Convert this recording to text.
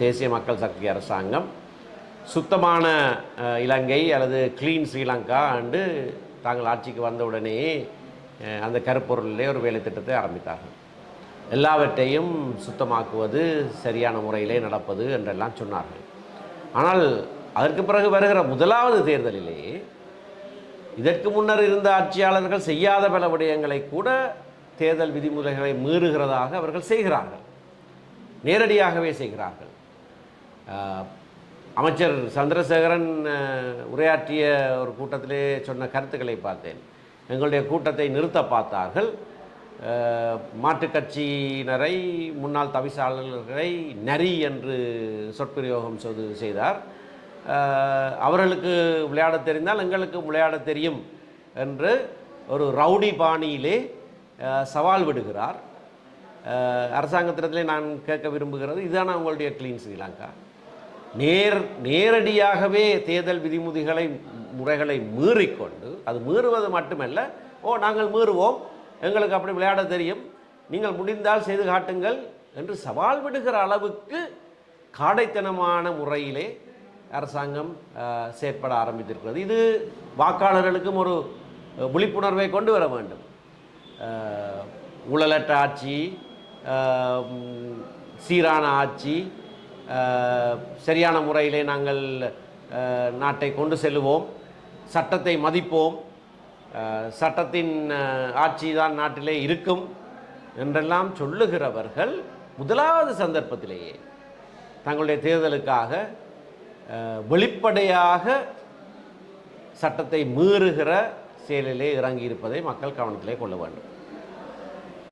தேசிய மக்கள் சக்தி அரசாங்கம் சுத்தமான இலங்கை அல்லது கிளீன் ஸ்ரீலங்கா அண்டு தாங்கள் ஆட்சிக்கு வந்தவுடனே அந்த கருப்பொருளிலே ஒரு வேலை திட்டத்தை ஆரம்பித்தார்கள். எல்லாவற்றையும் சுத்தமாக்குவது சரியான முறையிலே நடப்பது என்றெல்லாம் சொன்னார்கள். ஆனால் அதற்கு பிறகு வருகிற முதலாவது தேர்தலிலே இதற்கு முன்னர் இருந்த ஆட்சியாளர்கள் செய்யாத பல விடயங்களை கூட தேர்தல் விதிமுறைகளை மீறுகிறதாக அவர்கள் செய்கிறார்கள். நேரடியாகவே செய்கிறார்கள். அமைச்சர் சந்திரசேகரன் உரையாற்றிய ஒரு கூட்டத்திலே சொன்ன கருத்துக்களை பார்த்தேன். எங்களுடைய கூட்டத்தை நிறுத்த பார்த்தார்கள். ஆஹ், மாற்றுக் கட்சியினரை முன்னாள் தவிசாளர்களை நரி என்று சொற்பிரயோகம் செய்து செய்தார். அவர்களுக்கு விளையாடத் தெரிந்தால் எங்களுக்கு விளையாடத் தெரியும் என்று ஒரு ரவுடி பாணியிலே சவால் விடுகிறார். அரசாங்கத்திடத்திலே நான் கேட்க விரும்புகிறது. இதுதானே உங்களுடைய க்ளீன் ஸ்ரீலங்கா? நேர் நேரடியாகவே தேர்தல் விதிமுறைகளை முறைகளை மீறிக்கொண்டு அது மீறுவது மட்டுமல்ல ஓ நாங்கள் மீறுவோம் எங்களுக்கு அப்படி விளையாட தெரியும் நீங்கள் முடிந்தால் செய்து காட்டுங்கள் என்று சவால் விடுகிற அளவுக்கு காடைத்தனமான முறையிலே அரசாங்கம் செயற்பட ஆரம்பித்திருக்கிறது. இது வாக்காளர்களுக்கும் ஒரு விழிப்புணர்வை கொண்டு வர வேண்டும். ஊழலற்ற ஆட்சி சீரான ஆட்சி சரியான முறையிலே நாங்கள் நாட்டை கொண்டு செல்லுவோம் சட்டத்தை மதிப்போம் சட்டத்தின் ஆட்சி தான் நாட்டிலே இருக்கும் என்றெல்லாம் சொல்லுகிறவர்கள் முதலாவது சந்தர்ப்பத்திலேயே தங்களுடைய தேர்தலுக்காக வெளிப்படையாக சட்டத்தை மீறுகிற செயலிலே இறங்கி இருப்பதை மக்கள் கவனத்திலே கொள்ள வேண்டும்.